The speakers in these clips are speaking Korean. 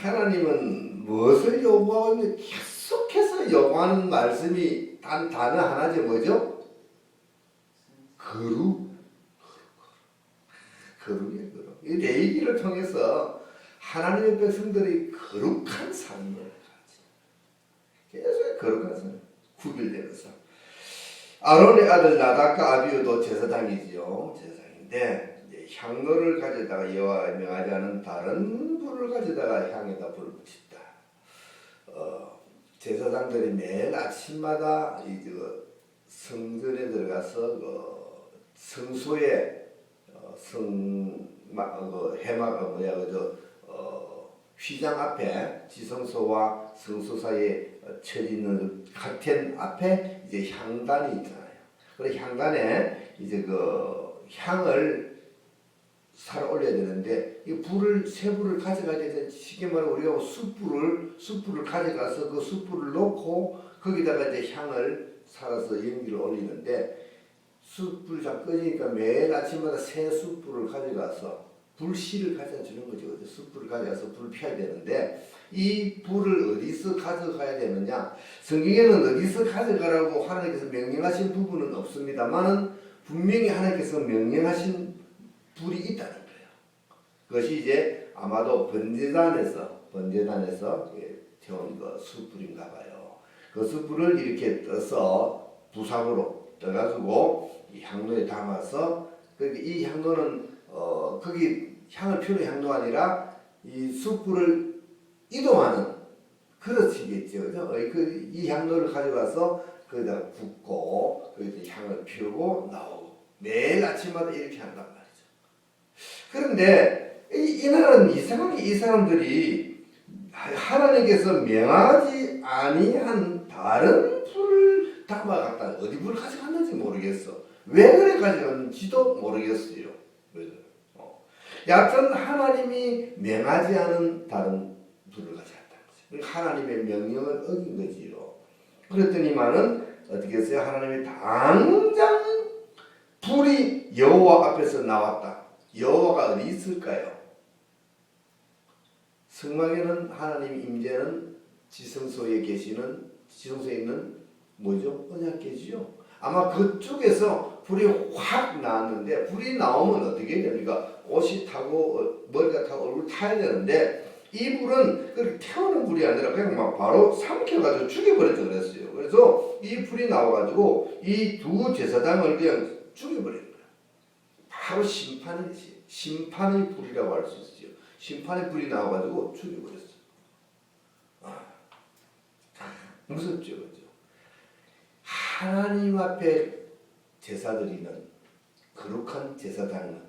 하나님은 무엇을 요구하고 있는 계속해서 요구하는 말씀이 단 단어 하나지 뭐죠? 거룩. 거룩이에요, 거룩. 이 레이기를 통해서 하나님의 백성들이 거룩한 삶을 가지. 계속 거룩한 삶, 구별되는 삶. 아론의 아들 나답과 아비우도 제사장이지요. 제사장인데 향로를 가져다가 여호와가 명하지 않은 다른 불을 가져다가 향에다 불을 붙인다. 어, 제사장들이 매일 아침마다 이제 그 성전에 들어가서 그 성소에 어, 성 마, 어, 그 해마가 뭐야 그저 어, 휘장 앞에 지성소와 성소 사이에 어, 처리 있는 각텐 앞에 이제 향단이 있잖아요. 그래 향단에 이제 그 향을 살아 올려야 되는데 이 불을 세 불을 가져가야 되는데 쉽게 말해 우리가 숯불을 숯불을 가져가서 그 숯불을 놓고 거기다가 이제 향을 살아서 연기를 올리는데 숯불이 다 꺼지니까 매일 아침마다 새 숯불을 가져가서 불씨를 가져다 주는 거죠. 숯불을 가져가서 불을 피워야 되는데 이 불을 어디서 가져가야 되느냐? 성경에는 어디서 가져가라고 하나님께서 명령하신 부분은 없습니다만은 분명히 하나님께서 명령하신 불이 있다는 거예요. 그것이 이제 아마도 번제단에서 번제단에서 태운 그 숯불인가 봐요. 그 숯불을 이렇게 떠서 부상으로 떠가지고 이 향로에 담아서 그이 향로는 어 거기 향을 피우는 향로가 아니라 이 숯불을 이동하는 그릇이겠죠, 그죠? 그 이 향로를 가져가서 거기다가 붓고 거기서 향을 피우고 나오고 매일 아침마다 이렇게 한단 말이죠. 그런데 이, 이날은 이상하게 이 사람들이 하나님께서 명하지 아니한 다른 불을 담아갔다 어디 불을 가져갔는지 모르겠어. 왜 그래 가져갔는지도 모르겠어요. 왜 그래? 어. 하나님이 명하지 않은 다른 불을. 그러니까 하나님의 명령을 어긴 거지요. 그랬더니만은 어떻게 했어요? 하나님이 당장 불이 여호와 앞에서 나왔다. 여호와가 어디 있을까요? 성막에는 하나님 임재는 지성소에 계시는 지성소에 있는 뭐죠? 언약계지요. 아마 그쪽에서 불이 확 나왔는데 불이 나오면 어떻게 됩니까? 옷이 타고 어, 머리가 타고 얼굴 타야 되는데 이 불은 그렇게 태우는 불이 아니라 그냥 막 바로 삼켜가지고 죽여버렸죠 그랬어요. 그래서 이 불이 나와가지고 이 두 제사장을 그냥 죽여버린 거야. 바로 심판이 심판의 불이라고 할 수 있어요. 심판의 불이 나와가지고 죽여버렸어. 아, 무섭죠, 그죠? 하나님 앞에 제사드리는 거룩한 제사장은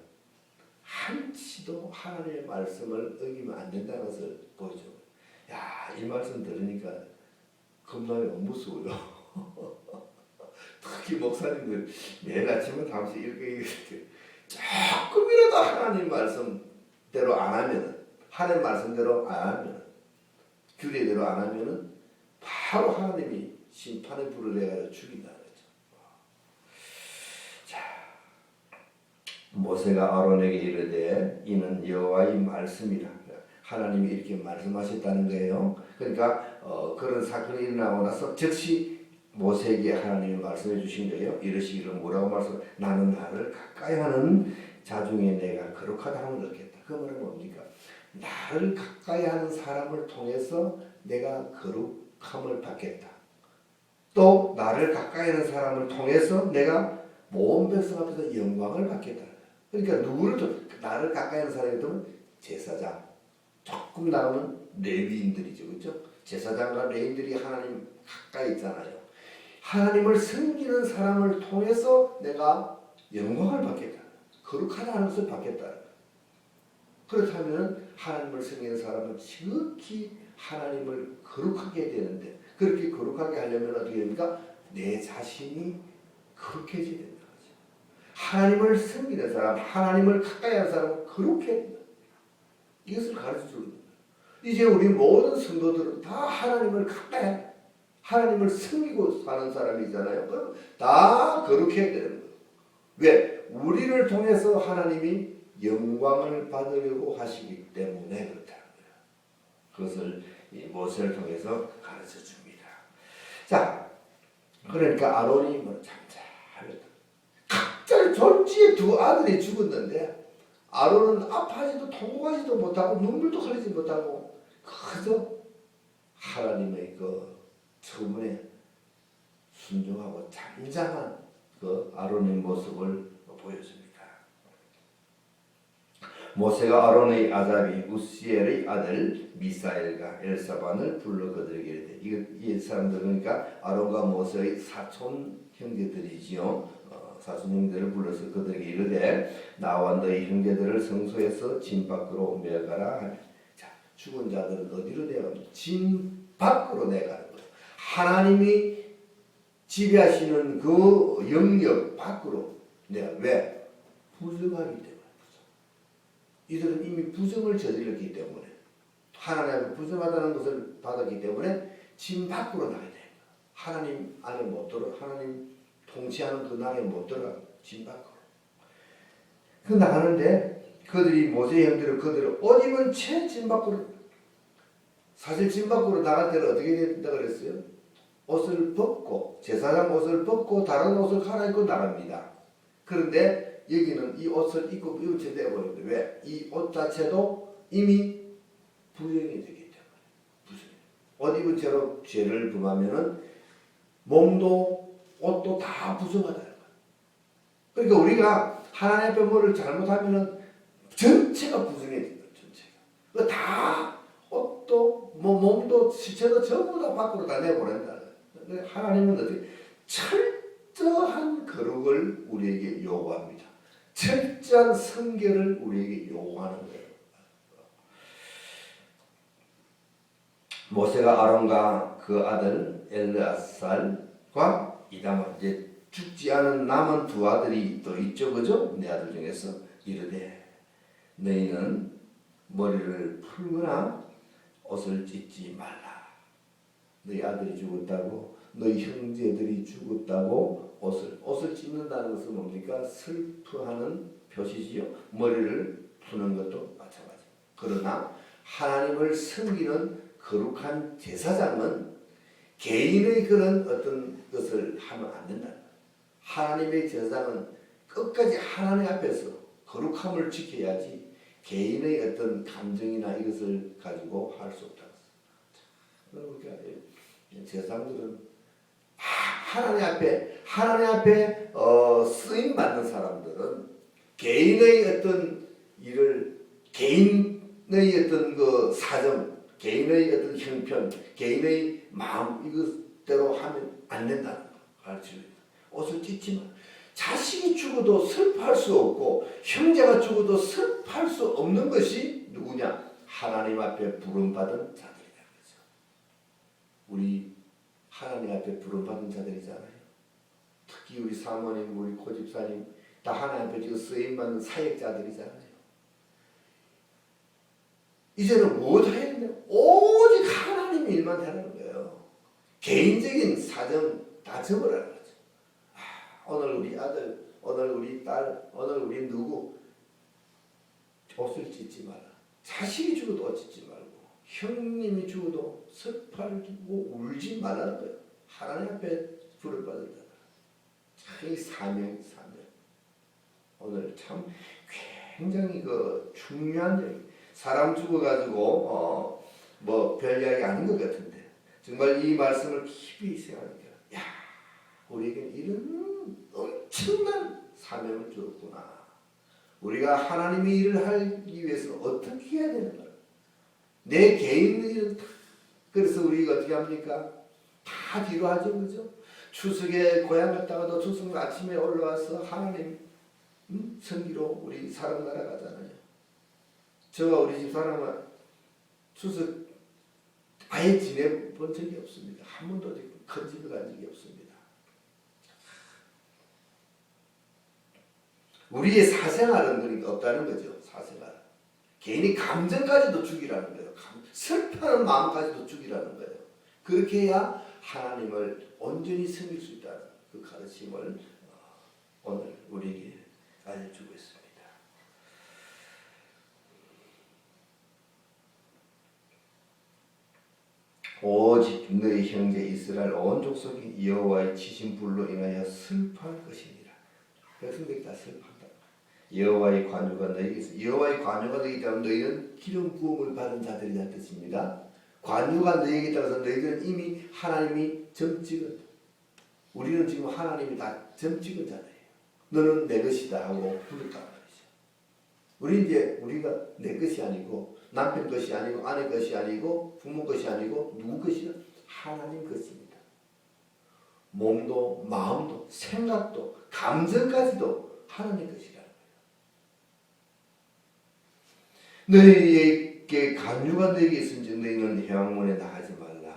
한치도 하나님의 말씀을 어기면 안 된다는 것을 보여줘. 야, 이 말씀 들으니까 겁나게 무서워요. 특히 목사님들 매일 아침에 잠시 이렇게, 이렇게 조금이라도 하나님 말씀대로 안 하면은 하나님 말씀대로 안 하면은 규례대로 안 하면은 바로 하나님이 심판의 불을 내가 죽인다는 거죠. 자, 모세가 아론에게 이르되 이는 여호와의 말씀이라. 하나님이 이렇게 말씀하셨다는 거예요. 그러니까 어, 그런 사건이 일어나고 나서 즉시 모세에게 하나님이 말씀해 주신 거예요. 이러시기를 뭐라고 말씀? 나는 나를 가까이 하는 자 중에 내가 거룩하다는 걸 얻겠다. 그 말은 뭡니까? 나를 가까이 하는 사람을 통해서 내가 거룩함을 받겠다. 또 나를 가까이 하는 사람을 통해서 내가 모든 백성 앞에서 영광을 받겠다. 그러니까 누구를 또 나를 가까이 하는 사람이든 제사장, 조금 나오면 레위인들이죠, 그렇죠? 제사장과 레위인들이 하나님 가까이 있잖아요. 하나님을 섬기는 사람을 통해서 내가 영광을 받겠다. 거룩하다는 것을 받겠다. 그렇다면 하나님을 섬기는 사람은 지극히 하나님을 거룩하게 되는데 그렇게 거룩하게 하려면 어떻게 됩니까? 내 자신이 거룩해져야 된다. 하나님을 섬기는 사람, 하나님을 가까이 하는 사람은 거룩해야 된다. 이것을 가르쳐 주는 이제 우리 모든 성도들은 다 하나님을 가까이 하나님을 섬기고 사는 사람이잖아요. 그럼 다 거룩해야 되는 거예요. 왜? 우리를 통해서 하나님이 영광을 받으려고 하시기 때문에 그렇다는 거예요. 그것을 이 모세를 통해서 가르쳐 줍니다. 자, 그러니까 아론이 뭐 잠잠하다. 각자 졸지에 두 아들이 죽었는데 아론은 아파하지도 통곡하지도 못하고 눈물도 흘리지 못하고 그저 하나님의 그 처음에 순종하고 잠잠한 그 아론의 모습을 보여줍니다. 모세가 아론의 아잡이 우시엘의 아들 미사엘과 엘사반을 불러 그들에게 이르되 이 사람들 그러니까 아론과 모세의 사촌 형제들이지요. 어, 사촌 형제들을 불러서 그들에게 이르되 나와 너희 형제들을 성소에서 진 밖으로 내가라. 하니. 자 죽은 자들은 어디로 내가? 진 밖으로 거예요. 하나님이 지배하시는 그 영역 밖으로 내가 왜 부정하기 때문에. 이들은 이미 부정을 저질렀기 때문에 하나님 앞에 부정하다는 것을 받았기 때문에 진 밖으로 나가야 됩니다. 하나님 안에 못 들어 하나님 통치하는 그 나라에 못 들어가 진 밖으로. 그 나가는데 그들이 모세 형들을 그들을 옷 입은 채진 밖으로 사실 진 밖으로 나갈 때는 어떻게 된다 그랬어요? 옷을 벗고 제사장 옷을 벗고 다른 옷을 갈아입고 나갑니다. 그런데 여기는 이 옷을 입고 채 내버리는데 왜? 이 옷 자체도 이미 되기 때문에 부정. 옷 입은 채로 죄를 범하면은 몸도 옷도 다 부정하다는 거야. 그러니까 우리가 하나님 앞에 뭐를 잘못하면은 전체가 부정해진다. 전체가. 그다 옷도 뭐 몸도 시체도 전부 다 밖으로 다 내보낸다. 근데 하나님은 어떻게 철저한 거룩을 우리에게 요구합니다. 철저한 성결을 우리에게 요구하는 거예요. 모세가 아론과 그 아들 엘르아살과 이다마 이제 죽지 않은 남은 두 아들이 또 있죠, 그죠? 내 아들 중에서 이르되 너희는 머리를 풀거나 옷을 찢지 말라. 너희 아들이 죽었다고, 너희 형제들이 죽었다고 옷을 옷을 찢는다는 것은 뭡니까? 슬퍼하는 표시지요. 머리를 푸는 것도 마찬가지. 그러나 하나님을 섬기는 거룩한 제사장은 개인의 그런 어떤 것을 하면 안 된다. 하나님의 제사장은 끝까지 하나님 앞에서 거룩함을 지켜야지 개인의 어떤 감정이나 이것을 가지고 할 수 없다. 그러니까 제사장들은 하나님 앞에 하나님 앞에 어, 쓰임 받는 사람들은 개인의 어떤 일을 개인의 어떤 그 사정, 개인의 어떤 형편, 개인의 마음 이것대로 하면 안 된다는 거 가르치는 옷을 찢지만 자식이 죽어도 슬퍼할 수 없고 형제가 죽어도 슬퍼할 수 없는 것이 누구냐? 하나님 앞에 부름받은 자들이다. 그죠? 우리 하나님 앞에 부름받은 자들이잖아요. 특히 우리 사모님, 우리 고집사님 다 하나님 앞에 지금 쓰임받는 사역자들이잖아요. 이제는 무엇 해야 되냐? 오직 하나님 일만 하라는 거예요. 개인적인 사정 다 접으라는 거죠. 아, 오늘 우리 아들, 오늘 우리 딸, 오늘 우리 누구 옷을 찢지 마라. 자식이 죽어도 옷 찢지 말고 형님이 죽어도 슬퍼하고 울지 말라는 거예요. 하나님 앞에 불을 받는다. 참 사명 사명. 오늘 참 굉장히 그 중요한 얘기. 사람 죽어가지고 어 뭐별 이야기 아닌 것 같은데 정말 이 말씀을 깊이 생각하니까 야 우리에게 이런 엄청난 사명을 주었구나. 우리가 하나님의 일을 하기 위해서 어떻게 해야 되는가? 내 개인 그래서 우리가 어떻게 합니까? 다 뒤로 하죠, 그죠? 추석에 고향 갔다가도 추석 아침에 올라와서 하나님 음? 성기로 우리 사람 날아가잖아요. 저와 우리 집 사람은 추석 아예 지내본 적이 없습니다. 한 번도 큰 집에 간 적이 없습니다. 우리의 사생활은 그러니까 없다는 거죠. 사생활. 개인이 감정까지도 죽이라는 거예요. 슬퍼하는 마음까지도 죽이라는 거예요. 그렇게 해야 하나님을 온전히 섬길 수 있다는 그 가르침을 어, 오늘 우리에게 알려주고 있습니다. 오직 너희 형제 이스라엘 온 족속이 여호와의 치신 불로 인하여 슬퍼할 것이니라. 백성들이 다 슬퍼한다. 여호와의 관유가 너희에게 있어. 여호와의 관유가 너희에게 있다면 너희는 기름 부음을 받은 자들이란 뜻입니다. 관유가 너희에게 있다서 너희들은 이미 하나님이 점 찍은 우리는 지금 하나님이 다점 찍은 자들이에요. 너는 내 것이다 하고 부르다 말이죠. 우리 이제 우리가 내 것이 아니고 남편 것이 아니고 아내 것이 아니고 부모 것이 아니고 누구 것이냐? 하나님 것입니다. 몸도 마음도 생각도 감정까지도 하나님 것이라는 거예요. 너희에게 간유가 너희에게 있은지 너희는 해왕문에 나가지 말라.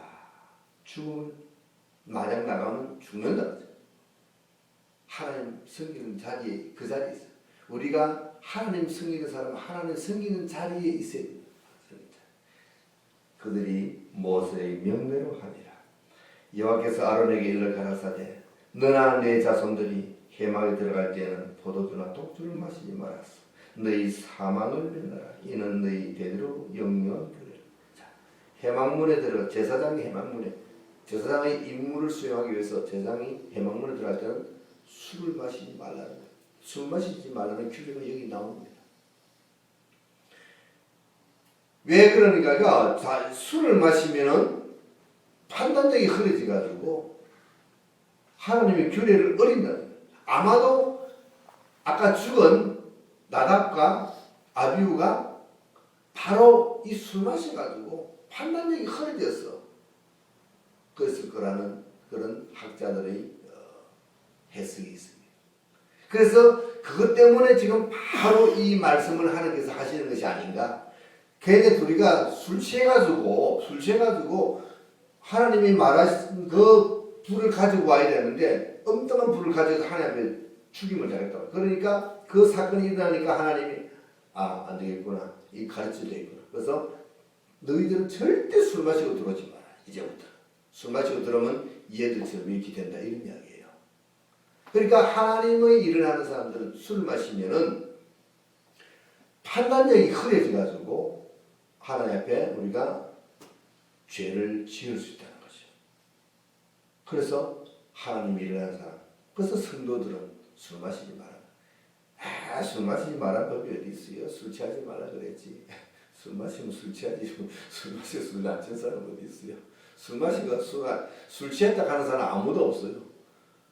죽으면 만약 나가면 죽는다. 하나님 섬기는 자리에 그 자리에 있어. 우리가 하나님 섬기는 사람, 하나님 섬기는 자리에 있어야. 그들이 모세의 명대로 하니라. 여호와께서 아론에게 일러 가라사대 너나 내 자손들이 해막에 들어갈 때에는 포도주나 독주를 마시지 말았어. 너희 사망을 면하라. 이는 너희 대대로 영영한 규례라. 자, 해막문에 들어가 제사장이 해막문에 제사장의 임무를 수행하기 위해서 제사장이 해막문에 들어갈 때는 술을 마시지 말라는 거예요. 술 마시지 말라는 규례가 여기 나옵니다. 왜 그러니까 자, 술을 마시면은 판단력이 흐려져 가지고 하나님의 규례를 어긴다. 아마도 아까 죽은 나답과 아비우가 바로 이 술 마셔가지고 판단력이 흐려졌어. 그랬을 거라는 그런 학자들의 어, 해석이 있습니다. 그래서 그것 때문에 지금 바로 이 말씀을 하나님께서 하시는 것이 아닌가. 걔네 둘이가 술 취해가지고 술 취해가지고 하나님이 말하신 그 불을 가지고 와야 되는데 엉뚱한 불을 가져서 하나님 죽임을 당했다. 그러니까 그 사건이 일어나니까 하나님이 아 안 되겠구나 이 가르쳐 되겠구나. 그래서 너희들은 절대 술 마시고 들어오지 마라 이제부터 술 마시고 들어오면 얘들처럼 이렇게 된다 이런 이야기예요. 그러니까 하나님의 일을 하는 사람들은 술 마시면은 판단력이 흐려져 가지고 하나님 앞에 우리가 죄를 지을 수 있다는 거죠. 그래서 하나님 일을 하는 사람, 그래서 성도들은 술 마시지 마라. 아, 술 마시지 말란 법이 어디 있어요? 술 취하지 말라 그랬지. 술 마시면 술 취하지. 술 마시고 술안 취한 사람 어디 있어요? 술 마시고 술, 안- 술 취했다 하는 사람 아무도 없어요.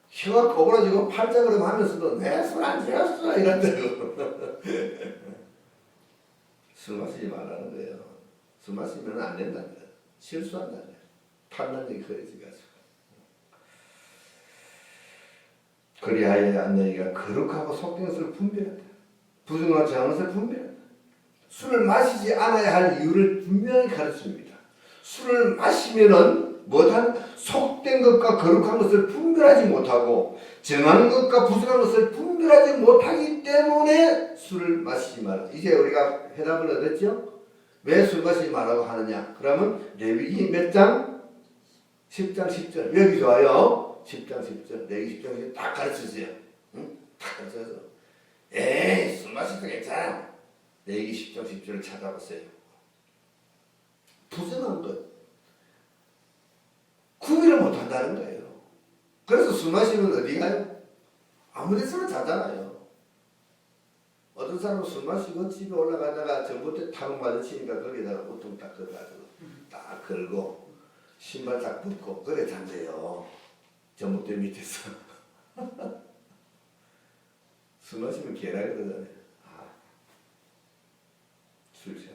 혀가 꼬부라지고 팔짝으로 하면서도 내 술 안 취했어 이런다고. 술 마시지 말라는 거예요. 술 마시면 안 된다는 거예요. 실수한다는 거예요. 판단력이 흐려져가지고. 그리하여 너희가 거룩하고 속된 것을 분별한다. 부정과 정한 것을 분별한다. 술을 마시지 않아야 할 이유를 분명히 가르칩니다. 술을 마시면은 못한 속된 것과 거룩한 것을 분별하지 못하고 정한 것과 부정한 것을 분별하지 못하기 때문에 술을 마시지 말라. 이제 우리가 해답을 얻었죠? 왜 술 마시지 말라고 하느냐? 그러면 레위기 몇 장? 10장 10절. 여기 좋아요. 10장 10절. 레위기 10장 10절 딱 가르쳐 주세요. 응? 딱 가르쳐서 에이 술 마실 때 괜찮아. 레위기 10장 10절을 찾아보세요. 부정한 것. 구별을 못한다는 거예요. 그래서 술 마시면 어디 가요? 아무 데서나 자잖아요. 어떤 사람은 술 마시고 집에 올라가다가 전봇대 타고 마주치니까 거기다가 보통 딱 걸어가지고 딱 걸고 신발 딱 벗고 그래 잔대요. じゃ持ってみてさ。そのうも消えられるだね。はい、それじゃ